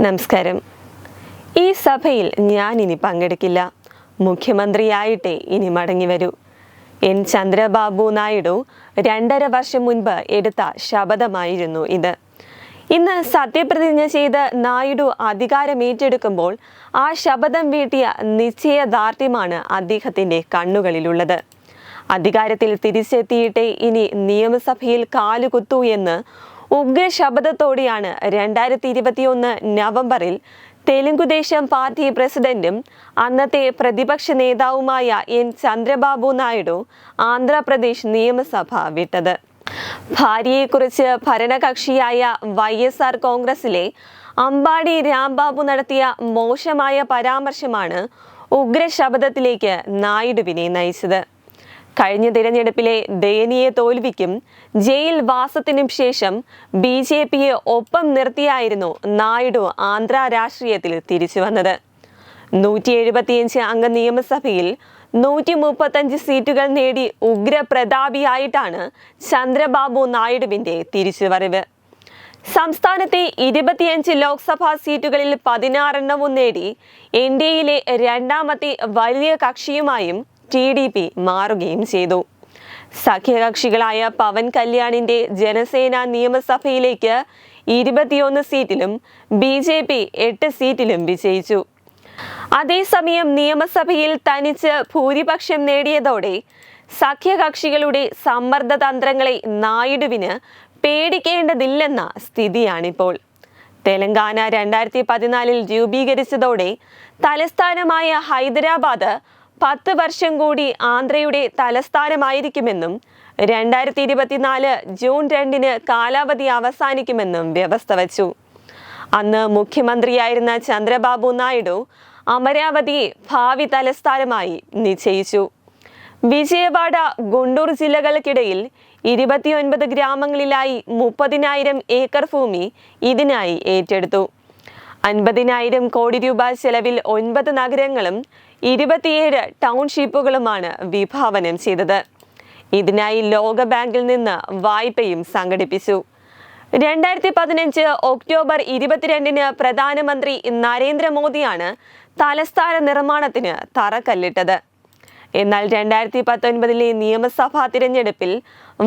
നമസ്കാരം. ഈ സഭയിൽ ഞാൻ ഇനി പങ്കെടുക്കില്ല. മുഖ്യമന്ത്രിയായിട്ടേ ഇനി മടങ്ങി വരൂ. എൻ ചന്ദ്രബാബു നായിഡു രണ്ടര വർഷം മുൻപ് എടുത്ത ശപഥമായിരുന്നു ഇത്. ഇന്ന് സത്യപ്രതിജ്ഞ ചെയ്ത് നായിഡു അധികാരമേറ്റെടുക്കുമ്പോൾ ആ ശപഥം വീട്ടിയ നിശ്ചയദാർഢ്യമാണ് അദ്ദേഹത്തിന്റെ കണ്ണുകളിലുള്ളത്. അധികാരത്തിൽ തിരിച്ചെത്തിയിട്ടേ ഇനി നിയമസഭയിൽ കാലുകുത്തു എന്ന് ഉഗ്രശബ്ദത്തോടെയാണ് രണ്ടായിരത്തി ഇരുപത്തിയൊന്ന് നവംബറിൽ തെലുങ്കുദേശം പാർട്ടി പ്രസിഡന്റും അന്നത്തെ പ്രതിപക്ഷ നേതാവുമായ എൻ ചന്ദ്രബാബു നായിഡു ആന്ധ്രാപ്രദേശ് നിയമസഭ വിട്ടത്. ഭാര്യയെക്കുറിച്ച് ഭരണകക്ഷിയായ വൈ എസ് ആർ കോൺഗ്രസിലെ അമ്പാടി രാംബാബു നടത്തിയ മോശമായ പരാമർശമാണ് ഉഗ്രശബ്ദത്തിലേക്ക് നായിഡുവിനെ നയിച്ചത്. കഴിഞ്ഞ തിരഞ്ഞെടുപ്പിലെ ദയനീയ തോൽവിക്കും ജയിൽ വാസത്തിനും ശേഷം ബി ജെ പിയെ ഒപ്പം നിർത്തിയായിരുന്നു നായിഡു ആന്ധ്ര രാഷ്ട്രീയത്തിൽ തിരിച്ചു വന്നത്. നൂറ്റി എഴുപത്തിയഞ്ച് അംഗ നിയമസഭയിൽ നൂറ്റി മുപ്പത്തഞ്ച് സീറ്റുകൾ നേടി ഉഗ്രപ്രതാപിയായിട്ടാണ് ചന്ദ്രബാബു നായിഡുവിന്റെ തിരിച്ചുവരവ്. സംസ്ഥാനത്തെ ഇരുപത്തിയഞ്ച് ലോക്സഭാ സീറ്റുകളിൽ പതിനാറെണ്ണവും നേടി എൻ ഡി എയിലെ രണ്ടാമത്തെ വലിയ കക്ഷിയുമായും ടി ഡി പി മാറുകയും ചെയ്തു. സഖ്യകക്ഷികളായ പവൻ കല്യാണിന്റെ ജനസേന നിയമസഭയിലേക്ക് ഇരുപത്തിയൊന്ന് സീറ്റിലും ബി ജെ പി എട്ട് സീറ്റിലും വിജയിച്ചു. അതേസമയം നിയമസഭയിൽ തനിച്ച് ഭൂരിപക്ഷം നേടിയതോടെ സഖ്യകക്ഷികളുടെ സമ്മർദ്ദ തന്ത്രങ്ങളെ നായിഡുവിന് പേടിക്കേണ്ടതില്ലെന്ന സ്ഥിതിയാണിപ്പോൾ. തെലങ്കാന രണ്ടായിരത്തി പതിനാലിൽ രൂപീകരിച്ചതോടെ തലസ്ഥാനമായ ഹൈദരാബാദ് പത്ത് വർഷം കൂടി ആന്ധ്രയുടെ തലസ്ഥാനമായിരിക്കുമെന്നും രണ്ടായിരത്തി ഇരുപത്തിനാല് ജൂൺ രണ്ടിന് കാലാവധി അവസാനിക്കുമെന്നും വ്യവസ്ഥ വച്ചു. അന്ന് മുഖ്യമന്ത്രിയായിരുന്ന ചന്ദ്രബാബു നായിഡു അമരാവതി ഭാവി തലസ്ഥാനമായി നിശ്ചയിച്ചു. വിജയവാഡ ഗുണ്ടൂർ ജില്ലകൾക്കിടയിൽ ഇരുപത്തിയൊൻപത് ഗ്രാമങ്ങളിലായി മുപ്പതിനായിരം ഏക്കർ ഭൂമി ഇതിനായി ഏറ്റെടുത്തു. അൻപതിനായിരം കോടി രൂപ ചെലവിൽ ഒൻപത് നഗരങ്ങളും ഇരുപത്തിയേഴ് ടൗൺഷിപ്പുകളുമാണ് വിഭാവനം ചെയ്തത്. ഇതിനായി ലോക ബാങ്കിൽ നിന്ന് വായ്പയും സംഘടിപ്പിച്ചു. രണ്ടായിരത്തി പതിനഞ്ച് ഒക്ടോബർ ഇരുപത്തിരണ്ടിന് പ്രധാനമന്ത്രി നരേന്ദ്രമോദിയാണ് തലസ്ഥാന നിർമ്മാണത്തിന് തറക്കല്ലിട്ടത്. എന്നാൽ രണ്ടായിരത്തി പത്തൊൻപതിലെ നിയമസഭാ തിരഞ്ഞെടുപ്പിൽ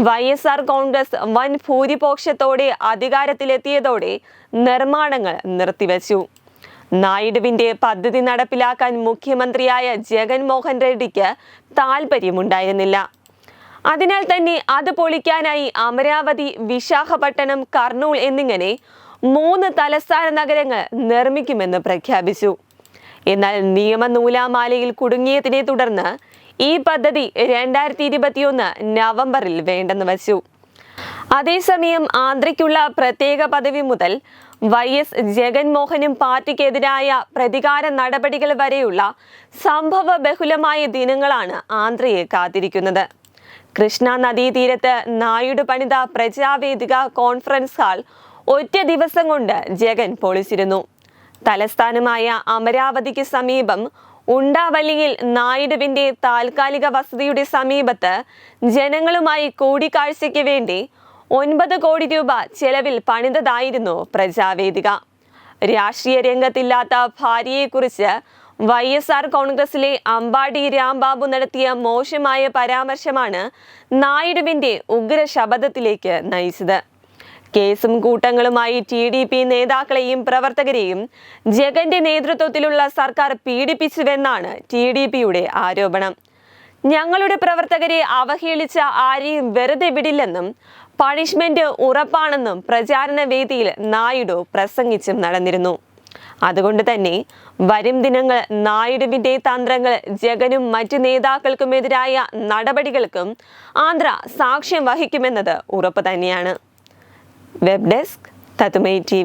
വൈ എസ് ആർ കോൺഗ്രസ് വൻ ഭൂരിപക്ഷത്തോടെ അധികാരത്തിലെത്തിയതോടെ നിർമ്മാണങ്ങൾ നിർത്തിവച്ചു. നായിഡുവിന്റെ പദ്ധതി നടപ്പിലാക്കാൻ മുഖ്യമന്ത്രിയായ ജഗൻമോഹൻ റെഡ്ഡിക്ക് താല്പര്യമുണ്ടായിരുന്നില്ല അതിനാൽ തന്നെ അത് പൊളിക്കാനായി അമരാവതി വിശാഖപട്ടണം കർണൂൾ എന്നിങ്ങനെ മൂന്ന് തലസ്ഥാന നഗരങ്ങൾ നിർമ്മിക്കുമെന്ന് പ്രഖ്യാപിച്ചു. എന്നാൽ നിയമ നൂലാമാലയിൽ കുടുങ്ങിയതിനെ തുടർന്ന് ഈ പദ്ധതി രണ്ടായിരത്തി ഇരുപത്തിയൊന്ന് നവംബറിൽ വേണ്ടെന്ന് വച്ചു. അതേസമയം ആന്ധ്രയ്ക്കുള്ള പ്രത്യേക പദവി മുതൽ വൈ എസ് ജഗൻമോഹനും പാർട്ടിക്കെതിരായ പ്രതികാര നടപടികൾ വരെയുള്ള സംഭവ ബഹുലമായ ദിനങ്ങളാണ് ആന്ധ്രയെ കാത്തിരിക്കുന്നത്. കൃഷ്ണ നദീതീരത്ത് നായിഡു പണിത പ്രജാവേദിക കോൺഫറൻസ് ഹാൾ ഒറ്റ ദിവസം കൊണ്ട് ജഗൻ പൊളിച്ചിരുന്നു. തലസ്ഥാനമായ അമരാവതിക്ക് സമീപം ഉണ്ടാവല്ലിയിൽ നായിഡുവിന്റെ താൽക്കാലിക വസതിയുടെ സമീപത്ത് ജനങ്ങളുമായി കൂടിക്കാഴ്ചയ്ക്ക് വേണ്ടി ഒൻപത് കോടി രൂപ ചെലവിൽ പണിതതായിരുന്നു പ്രജാവേദിക. രാഷ്ട്രീയ രംഗത്തില്ലാത്ത ഭാര്യയെക്കുറിച്ച് വൈ എസ് ആർ കോൺഗ്രസിലെ അമ്പാടി രാംബാബു നടത്തിയ മോശമായ പരാമർശമാണ് നായിഡുവിന്റെ ഉഗ്ര ശപഥത്തിലേക്ക് നയിച്ചത്. കേസും കൂട്ടങ്ങളുമായി ടി ഡി പി നേതാക്കളെയും പ്രവർത്തകരെയും ജഗന്റെ നേതൃത്വത്തിലുള്ള സർക്കാർ പീഡിപ്പിച്ചുവെന്നാണ് ടി ഡി പിയുടെ ആരോപണം. ഞങ്ങളുടെ പ്രവർത്തകരെ അവഹേളിച്ച ആരെയും വെറുതെ വിടില്ലെന്നും പണിഷ്മെന്റ് ഉറപ്പാണെന്നും പ്രചാരണ വേദിയിൽ നായിഡു പ്രസംഗിച്ചും നടന്നിരുന്നു. അതുകൊണ്ട് തന്നെ വരും ദിനങ്ങൾ നായിഡുവിന്റെ തന്ത്രങ്ങൾ ജഗനും മറ്റു നേതാക്കൾക്കുമെതിരായ നടപടികൾക്കും ആന്ധ്ര സാക്ഷ്യം വഹിക്കുമെന്നത് ഉറപ്പ് തന്നെയാണ്. വെബ് ഡെസ്ക് തത്തുമൈ ടി